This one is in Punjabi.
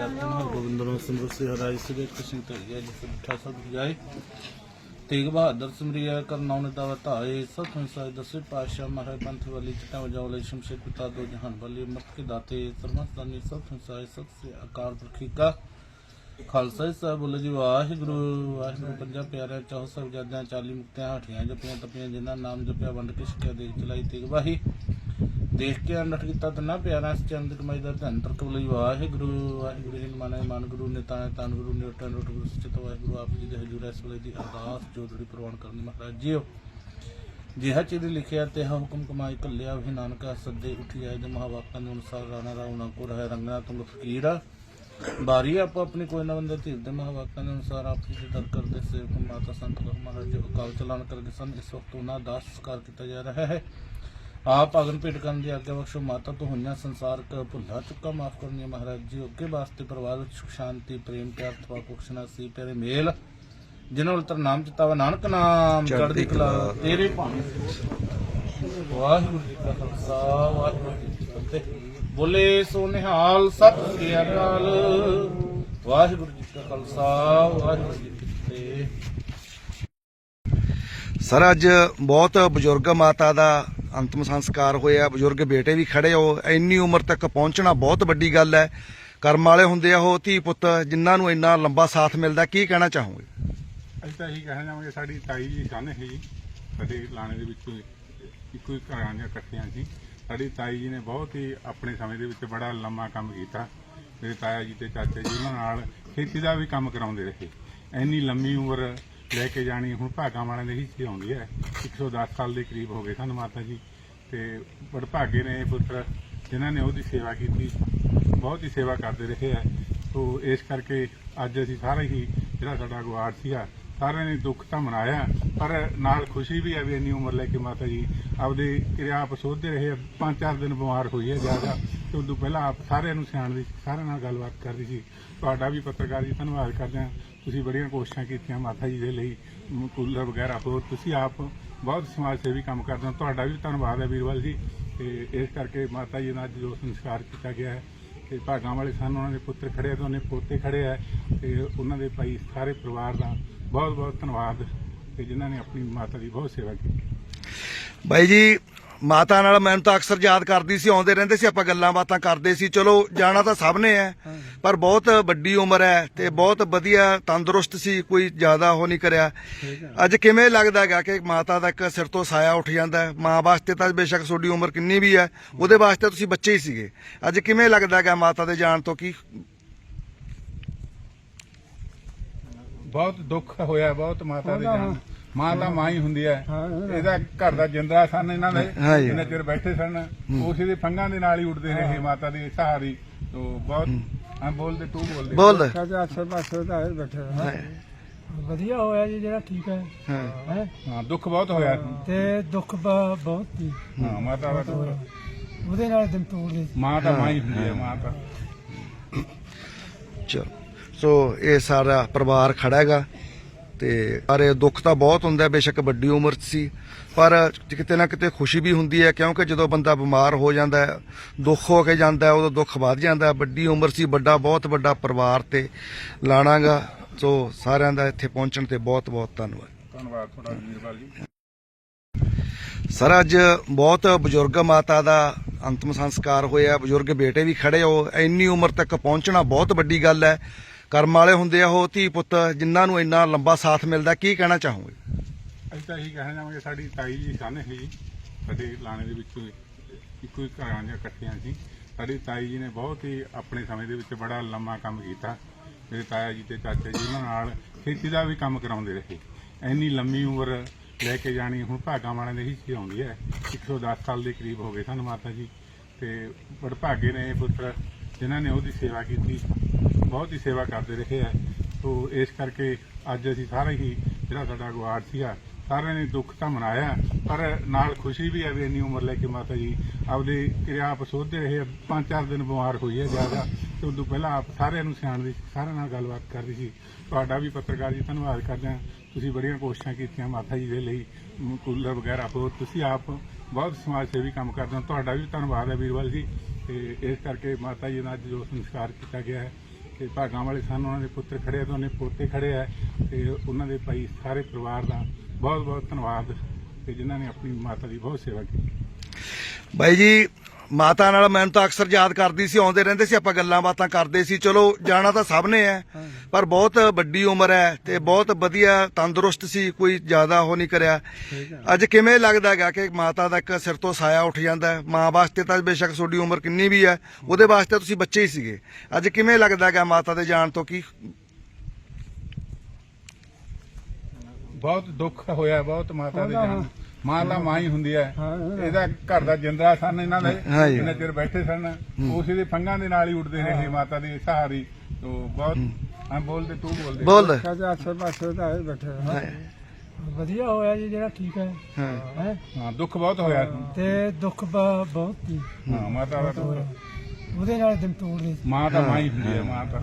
ਕਰਤੇ ਹਨ ਗੋਬਿੰਦ ਨੂੰ ਸਿਮਰ ਸੇ ਹਰਾਈ ਸਦੇ ਜਿਸ ਮਿੱਠਾ ਸਭ ਜਾਏ ਤੇਗ ਬਹਾਦਰ ਸਿਮਰਿਆ ਕਰਨਾਉ ਨੇ ਦਾਵਾ ਧਾਏ ਸਤ ਸੰਸਾਰ ਦਸੇ ਪਾਸ਼ਾ ਮਹਾਰਾਜ ਪੰਥ ਵਾਲੀ ਚਟਾ ਵਜਾਵਲੇ ਸ਼ਮਸ਼ੇਰ ਪਿਤਾ ਦੋ ਜਹਾਨ ਵਾਲੀ ਮਤ ਕੇ ਦਾਤੇ ਸਰਮਸਤਾਨੀ ਸਤ ਸੰਸਾਰ ਸਤ ਸੇ ਆਕਾਰ ਪੁਰਖੀ ਖਾਲਸਾ ਜੀ ਸਾਹਿਬ ਬੋਲੇ ਜੀ ਵਾਹਿਗੁਰੂ ਵਾਹਿਗੁਰੂ ਪੰਜਾ ਪਿਆਰਿਆ ਚਾਹ ਸਭ ਚਾਲੀ ਮੁਕਤਿਆਂ ਹਟੀਆਂ ਜਪੀਆਂ ਤਪੀਆਂ ਜਿਨ੍ਹਾਂ ਨਾਮ ਜਪਿਆ ਵੰਡ ਕੇ ਸਿੱਖਿਆ ਦੇਖ ਚਲਾਈ ਤੇਗ ਵਾਹੀ ਦੇਖ ਕੇ ਅੰਡਟ ਕੀਤਾ ਤਨਾ ਪਿਆਰਾ ਚੰਦ ਕਮਾਈ ਦਾ ਧੰਨ ਤਰਕ ਵਾਹਿਗੁਰੂ ਵਾਹਿਗੁਰੂ ਜੀ ਮਾਨੇ ਮਨ ਗੁਰੂ ਨੇ, ਤਾਂ ਤਨ ਗੁਰੂ ਨੇ ਉਟਨ ਰੋਟ ਗੁਰੂ ਸਚਿਤ ਵਾਹਿਗੁਰੂ ਆਪ ਜੀ ਦੇ ਹਜ਼ੂਰ ਇਸ ਵੇਲੇ ਦੀ ਅਰਦਾਸ ਜੋਦੜੀ ਪ੍ਰਵਾਨ ਕਰਨੀ ਮਹਾਰਾਜ ਜੀਓ। ਜਿਹਾ ਚਿਰ ਲਿਖਿਆ ਤੇ ਹੁਕਮ ਕਮਾਈ ਕੱਲਿਆ ਵੀ ਨਾਨਕਾ ਸੱਦੇ ਉਠਿਆ ਜੇ ਮਹਾਵਾਕਾਂ ਦੇ ਅਨੁਸਾਰ ਰਾਣਾ ਰਾਉਣਾ ਕੋ ਰਹਿ ਰੰਗਣਾ ਤੁਮ ਫਕੀਰ ਬਾਰੀ ਆਪੋ ਆਪਣੀ ਕੋਈ ਨਾ ਬੰਦਾ ਧੀਰ ਦੇ ਮਹਾਵਾਕਾਂ ਦੇ ਅਨੁਸਾਰ ਆਪ ਜੀ ਦੇ ਦਰ ਕਰਦੇ ਸੇਵਕ, ਮਾਤਾ ਸੰਤ, ਮਹਾਰਾਜ ਜੀ, ਅਕਾਲ ਚਲਾਨ ਕਰਕੇ ਸਨ। ਇਸ ਵਕਤ ਉਹਨਾਂ ਦਾ ਸਸਕਾਰ ਕੀਤਾ ਜਾ ਰਿਹਾ ਹੈ। ਆਪ ਅਗਨ ਭੇਟ ਕਰਨ ਦੀ ਆਗਿਆ ਬਖਸ਼ੋ। ਮਾਤਾ ਤੋਂ ਹੋਈਆਂ ਸੰਸਾਰ ਕ ਭੁੱਲਾ ਚੁੱਕਾ ਮਾਫ ਕਰਨੀ ਮਹਾਰਾਜ ਜੀ। ਅੱਗੇ ਵਾਸਤੇ ਪਰਿਵਾਰ ਵਿੱਚ ਸੁਖ ਸ਼ਾਂਤੀ ਪ੍ਰੇਮ ਪਿਆਰ ਤਵਾ ਬਖਸ਼ਣਾ ਸੀ ਪਿਆਰੇ ਮੇਲ ਜਿਨ੍ਹਾਂ ਉਲਤਰ ਨਾਮ ਚਿਤਾਵਾ ਨਾਨਕ ਨਾਮ ਚੜ੍ਹਦੀ ਕਲਾ ਤੇਰੇ ਭਾਣੇ ਵਾਹਿਗੁਰੂ ਜੀ ਕਾ ਖਾਲਸਾ ਵਾਹਿਗੁਰੂ ਜੀ ਕੀ ਫਤਿਹ। ਬੋਲੇ ਸੋ ਨਿਹਾਲ ਸਤਿ ਸ੍ਰੀ ਅਕਾਲ। ਵਾਹਿਗੁਰੂ ਜੀ ਕਾ ਖਾਲਸਾ ਵਾਹਿਗੁਰੂ ਜੀ ਕੀ ਫਤਿਹ। ਸਰ ਅੱਜ ਬਹੁਤ ਬਜ਼ੁਰਗ ਮਾਤਾ ਦਾ ਅੰਤਮ ਸੰਸਕਾਰ ਹੋਇਆ ਬਜ਼ੁਰਗ ਬੇਟੇ ਵੀ ਖੜੇ ਹੋ ਇੰਨੀ ਉਮਰ ਤੱਕ ਪਹੁੰਚਣਾ ਬਹੁਤ ਵੱਡੀ ਗੱਲ ਹੈ। ਕਰਮ ਵਾਲੇ ਹੁੰਦੇ ਆ ਉਹ ਧੀ ਪੁੱਤ, ਜਿਨ੍ਹਾਂ ਨੂੰ ਇੰਨਾ ਲੰਬਾ ਸਾਥ ਮਿਲਦਾ, ਕੀ ਕਹਿਣਾ ਚਾਹੋਗੇ? ਅਸੀਂ ਤਾਂ ਇਹੀ ਕਹਿਣਾ ਚਾਹਾਂਗੇ, ਸਾਡੀ ਤਾਈ ਜੀ ਸਨ ਸੀ ਸਾਡੇ ਲਾਣੇ ਦੇ ਵਿੱਚੋਂ ਇੱਕੋ ਹੀ ਘਰਾਂ ਜਾਂ ਇਕੱਠੀਆਂ ਸੀ। ਸਾਡੀ ਤਾਈ ਜੀ ਨੇ ਬਹੁਤ ਹੀ ਆਪਣੇ ਸਮੇਂ ਦੇ ਵਿੱਚ ਬੜਾ ਲੰਮਾ ਕੰਮ ਕੀਤਾ। ਮੇਰੇ ਤਾਇਆ ਜੀ ਤੇ ਚਾਚਾ ਜੀ, ਉਹਨਾਂ ਨਾਲ ਖੇਤੀ ਦਾ ਵੀ ਕੰਮ ਕਰਾਉਂਦੇ ਰਹੇ। ਇੰਨੀ ਲੰਮੀ ਉਮਰ ਲੈ ਕੇ ਜਾਣੀ, ਹੁਣ ਭਾਗਾਂ ਵਾਲਿਆਂ ਦੇ ਹਿੱਸੇ ਆਉਂਦੀ ਹੈ। 110 ਸਾਲ ਦੇ ਕਰੀਬ ਹੋ ਗਏ ਸਨ ਮਾਤਾ ਜੀ, ਤੇ ਬੜਭਾਗੇ ਨੇ ਇਹ ਪੁੱਤਰ, ਜਿਨ੍ਹਾਂ ਨੇ ਉਹਦੀ ਸੇਵਾ ਕੀਤੀ। ਬਹੁਤ ਹੀ ਸੇਵਾ ਕਰਦੇ ਰਹੇ ਹੈ ਸੋ ਇਸ ਕਰਕੇ ਅੱਜ ਅਸੀਂ ਸਾਰੇ ਹੀ ਜਿਹੜਾ ਸਾਡਾ ਗੁਆੜ ਸੀਗਾ ਸਾਰਿਆਂ ਨੇ ਦੁੱਖ ਤਾਂ ਮਨਾਇਆ, ਪਰ ਨਾਲ ਖੁਸ਼ੀ ਵੀ ਹੈ ਵੀ ਇੰਨੀ ਉਮਰ ਲੈ ਕੇ ਮਾਤਾ ਜੀ ਆਪਦੇ ਕਿਰਿਆ ਆਪ ਸੋਧਦੇ ਰਹੇ ਪੰਜ ਚਾਰ ਦਿਨ ਬਿਮਾਰ ਹੋਈ ਹੈ ਜ਼ਿਆਦਾ, ਤੇ ਉਦੋਂ ਪਹਿਲਾਂ ਆਪ ਸਾਰਿਆਂ ਨੂੰ ਸਿਆਣਦੀ ਸੀ ਸਾਰਿਆਂ ਨਾਲ ਗੱਲਬਾਤ ਕਰਦੀ ਸੀ। ਤੁਹਾਡਾ ਵੀ ਪੱਤਰਕਾਰ ਜੀ, ਧੰਨਵਾਦ ਕਰਦੇ ਹਾਂ। ਤੁਸੀਂ ਬੜੀਆਂ ਕੋਸ਼ਿਸ਼ਾਂ ਕੀਤੀਆਂ ਮਾਤਾ ਜੀ ਦੇ ਲਈ ਕੂਲਰ ਵਗੈਰਾ ਹੋਰ, ਤੁਸੀਂ ਆਪ ਬਹੁਤ ਸਮਾਜ ਸੇਵੀ ਕੰਮ ਕਰਦੇ ਹੋ। ਤੁਹਾਡਾ ਵੀ ਧੰਨਵਾਦ ਹੈ ਵੀਰਵਾਲ ਜੀ, ਤੇ ਇਸ ਕਰਕੇ ਮਾਤਾ ਜੀ ਦਾ ਅੱਜ ਜੋ ਸੰਸਕਾਰ ਕੀਤਾ ਗਿਆ ਹੈ, ਤੇ ਭਾਗਾਂ ਵਾਲੇ ਸਨ, ਉਹਨਾਂ ਦੇ ਪੁੱਤਰ ਖੜੇ ਆ ਤੇ ਉਹਨੇ ਪੋਤੇ ਖੜੇ ਆ, ਤੇ ਉਹਨਾਂ ਦੇ ਭਾਈ ਸਾਰੇ ਪਰਿਵਾਰ ਦਾ ਬਹੁਤ ਬਹੁਤ ਧੰਨਵਾਦ ਤੇ ਜਿਨ੍ਹਾਂ ਨੇ ਆਪਣੀ ਮਾਤਾ ਦੀ ਬਹੁਤ ਸੇਵਾ ਕੀਤੀ। ਬਾਈ ਜੀ ਮਾਤਾ ਨਾਲ ਮੈਨੂੰ ਤਾਂ ਅਕਸਰ ਯਾਦ ਕਰਦੀ ਸੀ ਆਉਂਦੇ ਰਹਿੰਦੇ ਸੀ ਆਪਾਂ ਗੱਲਾਂ ਬਾਤਾਂ ਕਰਦੇ ਸੀ। ਚਲੋ ਜਾਣਾ ਤਾਂ ਸਭ ਨੇ ਹੈ ਪਰ ਬਹੁਤ ਵੱਡੀ ਉਮਰ ਹੈ ਤੇ ਬਹੁਤ ਵਧੀਆ ਤੰਦਰੁਸਤ ਸੀ ਕੋਈ ਜ਼ਿਆਦਾ ਉਹ ਨਹੀਂ ਕਰਿਆ। ਅੱਜ ਕਿਵੇਂ ਲੱਗਦਾ ਹੈਗਾ ਕਿ ਮਾਤਾ ਦਾ ਇੱਕ ਸਿਰ ਤੋਂ ਸਾਇਆ ਉੱਠ ਜਾਂਦਾ ਹੈ? ਮਾਂ ਵਾਸਤੇ ਤਾਂ ਬੇਸ਼ੱਕ ਤੁਹਾਡੀ ਉਮਰ ਕਿੰਨੀ ਵੀ ਹੈ ਉਹਦੇ ਵਾਸਤੇ ਤੁਸੀਂ ਬੱਚੇ ਹੀ ਸੀਗੇ। ਅੱਜ ਕਿਵੇਂ ਲੱਗਦਾ ਹੈਗਾ ਮਾਤਾ ਦੇ ਜਾਣ ਤੋਂ ਕੀ ਬਹੁਤ ਦੁੱਖ ਹੋਇਆ ਬਹੁਤ ਮਾਤਾ ਦੇ ਜਾਣ ਮਾਂ ਤਾਂ ਮਾਂ ਹੀ ਹੁੰਦੀ ਹੈ। ਇਹਦਾ ਘਰ ਦਾ ਜਿੰਦਰਾ ਸਨ ਇਹਨਾਂ ਦੇ। ਜਿੰਨੇ ਚਿਰ ਬੈਠੇ ਸਨ। ਉਸੇ ਦੇ ਫੰਗਾਂ ਦੇ ਨਾਲ ਹੀ ਉੱਡਦੇ ਰਹੇ ਮਾਤਾ ਦੇ ਸਹਾਰੀ। ਤੋਂ ਬਹੁਤ ਹਾਂ। ਬੋਲਦੇ ਤੂੰ ਬੋਲਦੇ। ਬੋਲ। ਸਾਡੇ ਆਸੇ ਪਾਸੇ ਦਾ ਇਹ ਬੈਠੇ। ਵਧੀਆ ਹੋਇਆ ਜੀ ਜਿਹੜਾ ਠੀਕ ਹੈ। ਹਾਂ। ਦੁੱਖ ਬਹੁਤ ਹੋਇਆ। ਤੇ ਦੁੱਖ ਬਹੁਤ ਸੀ ਹਾਂ ਮਾਤਾ ਦਾ। ਉਹਦੇ ਨਾਲ ਦਿਨ ਤੋੜਦੇ ਮਾਂ ਤਾਂ ਮਾਂ ਹੀ ਹੁੰਦੀ ਹੈ। ਮਾਂ ਤਾਂ। ਚਲੋ। ਸੋ ਇਹ ਸਾਰਾ ਪਰਿਵਾਰ ਖੜਾ ਹੈਗਾ ਤੇ ਪਰ ਇਹ ਦੁੱਖ ਤਾਂ ਬਹੁਤ ਹੁੰਦਾ ਬੇਸ਼ੱਕ ਵੱਡੀ ਉਮਰ 'ਚ ਸੀ। ਪਰ ਕਿਤੇ ਨਾ ਕਿਤੇ ਖੁਸ਼ੀ ਵੀ ਹੁੰਦੀ ਹੈ ਕਿਉਂਕਿ ਜਦੋਂ ਬੰਦਾ ਬਿਮਾਰ ਹੋ ਜਾਂਦਾ ਹੈ ਦੁੱਖ ਹੋ ਕੇ ਜਾਂਦਾ ਹੈ ਉਦੋਂ ਦੁੱਖ ਵੱਧ ਜਾਂਦਾ। ਵੱਡੀ ਉਮਰ ਸੀ ਵੱਡਾ ਬਹੁਤ ਵੱਡਾ ਪਰਿਵਾਰ ਤੇ ਲਾਣਾਗਾ। ਸੋ ਸਾਰਿਆਂ ਦਾ ਇੱਥੇ ਪਹੁੰਚਣ ਤੇ ਬਹੁਤ ਬਹੁਤ ਧੰਨਵਾਦ। ਧੰਨਵਾਦ ਤੁਹਾਡਾ ਵੀਰਵਾਲ ਜੀ। ਸਰ ਅੱਜ ਬਹੁਤ ਬਜ਼ੁਰਗ ਮਾਤਾ ਦਾ ਅੰਤਮ ਸੰਸਕਾਰ ਹੋਇਆ। ਬਜ਼ੁਰਗ ਬੇਟੇ ਵੀ ਖੜੇ ਹੋ। ਇੰਨੀ ਉਮਰ ਤੱਕ ਪਹੁੰਚਣਾ ਬਹੁਤ ਵੱਡੀ ਗੱਲ ਹੈ। ਕਰਮ ਵਾਲੇ ਹੁੰਦੇ ਆ ਉਹ ਧੀ ਪੁੱਤ, ਜਿਨ੍ਹਾਂ ਨੂੰ ਇੰਨਾ ਲੰਬਾ ਸਾਥ ਮਿਲਦਾ, ਕੀ ਕਹਿਣਾ ਚਾਹੋਗੇ? ਅਸੀਂ ਤਾਂ ਇਹੀ ਕਹਿਣਾ ਚਾਹਾਂਗੇ, ਸਾਡੀ ਤਾਈ ਜੀ ਸਨ ਸੀ ਸਾਡੇ ਲਾਣੇ ਦੇ ਵਿੱਚੋਂ ਇੱਕੋ ਹੀ ਘਰਾਂ ਦੀਆਂ ਇਕੱਠੀਆਂ ਸੀ। ਸਾਡੀ ਤਾਈ ਜੀ ਨੇ ਬਹੁਤ ਹੀ ਆਪਣੇ ਸਮੇਂ ਦੇ ਵਿੱਚ ਬੜਾ ਲੰਮਾ ਕੰਮ ਕੀਤਾ। ਮੇਰੇ ਤਾਇਆ ਜੀ ਤੇ ਚਾਚਾ ਜੀ ਉਹਨਾਂ ਨਾਲ ਖੇਤੀ ਦਾ ਵੀ ਕੰਮ ਕਰਾਉਂਦੇ ਰਹੇ। ਇੰਨੀ ਲੰਮੀ ਉਮਰ ਲੈ ਕੇ ਜਾਣੀ, ਹੁਣ ਭਾਗਾਂ ਵਾਲਿਆਂ ਦੇ ਹਿੱਸੇ ਆਉਂਦੀ ਹੈ? 110 ਸਾਲ ਦੇ ਕਰੀਬ ਹੋ ਗਏ ਸਨ ਮਾਤਾ ਜੀ। ਤੇ ਬੜਭਾਗੇ ਨੇ ਪੁੱਤਰ, ਜਿਨ੍ਹਾਂ ਨੇ ਉਹਦੀ ਸੇਵਾ ਕੀਤੀ। ਬਹੁਤ ਹੀ ਸੇਵਾ ਕਰਦੇ ਰਹੇ ਹੈ ਸੋ ਇਸ ਕਰਕੇ ਅੱਜ ਅਸੀਂ ਸਾਰੇ ਹੀ ਜਿਹੜਾ ਸਾਡਾ ਗੁਆੜ ਸੀਗਾ, ਸਾਰਿਆਂ ਨੇ ਦੁੱਖ ਤਾਂ ਮਨਾਇਆ, ਪਰ ਨਾਲ ਖੁਸ਼ੀ ਵੀ ਹੈ ਵੀ ਇੰਨੀ ਉਮਰ ਲੈ ਕੇ ਮਾਤਾ ਜੀ ਆਪਦੇ ਕਿਰਿਆ ਆਪ ਸੋਧਦੇ ਰਹੇ ਪੰਜ ਚਾਰ ਦਿਨ ਬਿਮਾਰ ਹੋਈ ਹੈ ਜ਼ਿਆਦਾ, ਤੇ ਉਦੋਂ ਪਹਿਲਾਂ ਆਪ ਸਾਰਿਆਂ ਨੂੰ ਸਿਆਣਦੀ ਸੀ ਸਾਰਿਆਂ ਨਾਲ ਗੱਲਬਾਤ ਕਰਦੀ ਸੀ। ਤੁਹਾਡਾ ਵੀ ਪੱਤਰਕਾਰ ਜੀ ਧੰਨਵਾਦ ਕਰਦੇ ਹਾਂ ਤੁਸੀਂ ਬੜੀਆਂ ਕੋਸ਼ਿਸ਼ਾਂ ਕੀਤੀਆਂ ਮਾਤਾ ਜੀ ਦੇ ਲਈ ਕੂਲਰ ਵਗੈਰਾ ਹੋਰ ਤੁਸੀਂ ਆਪ ਬਹੁਤ ਸਮਾਜ ਸੇਵੀ ਕੰਮ ਕਰਦੇ ਹੋ। ਤੁਹਾਡਾ ਵੀ ਧੰਨਵਾਦ ਹੈ ਵੀਰਵਾਲ ਜੀ। ਤੇ ਇਸ ਕਰਕੇ ਮਾਤਾ ਜੀ ਦਾ ਅੱਜ ਜੋ ਸੰਸਕਾਰ ਕੀਤਾ ਗਿਆ ਹੈ। ਤੇ ਭਾਗਾਂ ਵਾਲੇ ਸਨ, ਉਹਨਾਂ ਦੇ ਪੁੱਤਰ ਖੜੇ ਆ ਉਹਨੇ ਪੋਤੇ ਖੜੇ ਆ ਤੇ ਉਹਨਾਂ ਦੇ ਭਾਈ ਸਾਰੇ ਪਰਿਵਾਰ ਦਾ ਬਹੁਤ ਬਹੁਤ ਧੰਨਵਾਦ ਤੇ ਜਿਨ੍ਹਾਂ ਨੇ ਆਪਣੀ ਮਾਤਾ ਦੀ ਬਹੁਤ ਸੇਵਾ ਕੀਤੀ। ਬਾਈ ਜੀ ਮਾਤਾ ਨਾਲ ਮੈਨੂੰ ਤਾਂ ਅਕਸਰ ਯਾਦ ਕਰਦੀ ਸੀ ਆਉਂਦੇ ਰਹਿੰਦੇ ਸੀ ਆਪਾਂ ਗੱਲਾਂ ਬਾਤਾਂ ਕਰਦੇ ਸੀ। ਚਲੋ ਜਾਣਾ ਤਾਂ ਸਭ ਨੇ ਹੈ ਪਰ ਬਹੁਤ ਵੱਡੀ ਉਮਰ ਹੈ ਤੇ ਬਹੁਤ ਵਧੀਆ ਤੰਦਰੁਸਤ ਸੀ ਕੋਈ ਜ਼ਿਆਦਾ ਉਹ ਨਹੀਂ ਕਰਿਆ। ਅੱਜ ਕਿਵੇਂ ਲੱਗਦਾ ਹੈਗਾ ਕਿ ਮਾਤਾ ਦਾ ਇੱਕ ਸਿਰ ਤੋਂ ਸਾਇਆ ਉੱਠ ਜਾਂਦਾ ਹੈ ਮਾਂ ਵਾਸਤੇ ਤਾਂ ਬੇਸ਼ੱਕ ਤੁਹਾਡੀ ਉਮਰ ਕਿੰਨੀ ਵੀ ਹੈ ਉਹਦੇ ਵਾਸਤੇ ਤੁਸੀਂ ਬੱਚੇ ਹੀ ਸੀਗੇ। ਅੱਜ ਕਿਵੇਂ ਲੱਗਦਾ ਹੈਗਾ ਮਾਤਾ ਦੇ ਜਾਣ ਤੋਂ ਕੀ? ਬਹੁਤ ਦੁੱਖ ਹੋਇਆ ਬਹੁਤ ਮਾਤਾ ਦੇ ਜਾਣ ਮਾਂ ਦਾ ਮਾਂ ਹੀ ਹੁੰਦੀ ਹੈ। ਇਹਦਾ ਘਰ ਦਾ ਜਿੰਦਰਾ ਸਨ ਇਹਨਾਂ ਦੇ। ਜਿੰਨਾ ਚਿਰ ਬੈਠੇ ਸਨ। ਉਸੇ ਦੇ ਫੰਗਾਂ ਦੇ ਨਾਲ ਹੀ ਉੱਡਦੇ ਰਹੇ ਮਾਤਾ ਦੇ ਸਹਾਰੀ। ਤੋਂ ਬਹੁਤ ਹਾਂ। ਬੋਲਦੇ ਤੂੰ ਬੋਲਦੇ। ਬੋਲ। ਕਹਿੰਦੇ ਆਸੇ ਪਾਸੇ ਤਾਂ ਇਹ ਬੈਠੇ ਹਾਂ। ਵਧੀਆ ਹੋਇਆ ਜੀ ਜਿਹੜਾ ਠੀਕ ਹੈ। ਹਾਂ। ਦੁੱਖ ਬਹੁਤ ਹੋਇਆ। ਤੇ ਦੁੱਖ ਬਹੁਤ ਸੀ। ਹਾਂ ਮਾਤਾ ਦਾ ਤਾਂ- ਉਹਦੇ ਨਾਲ ਦਿਨ ਤੋੜਦੇ ਸੀ। ਮਾਂ ਤਾਂ ਮਾਂ ਹੀ ਹੁੰਦੀ ਹੈ ਮਾਂ ਤਾਂ।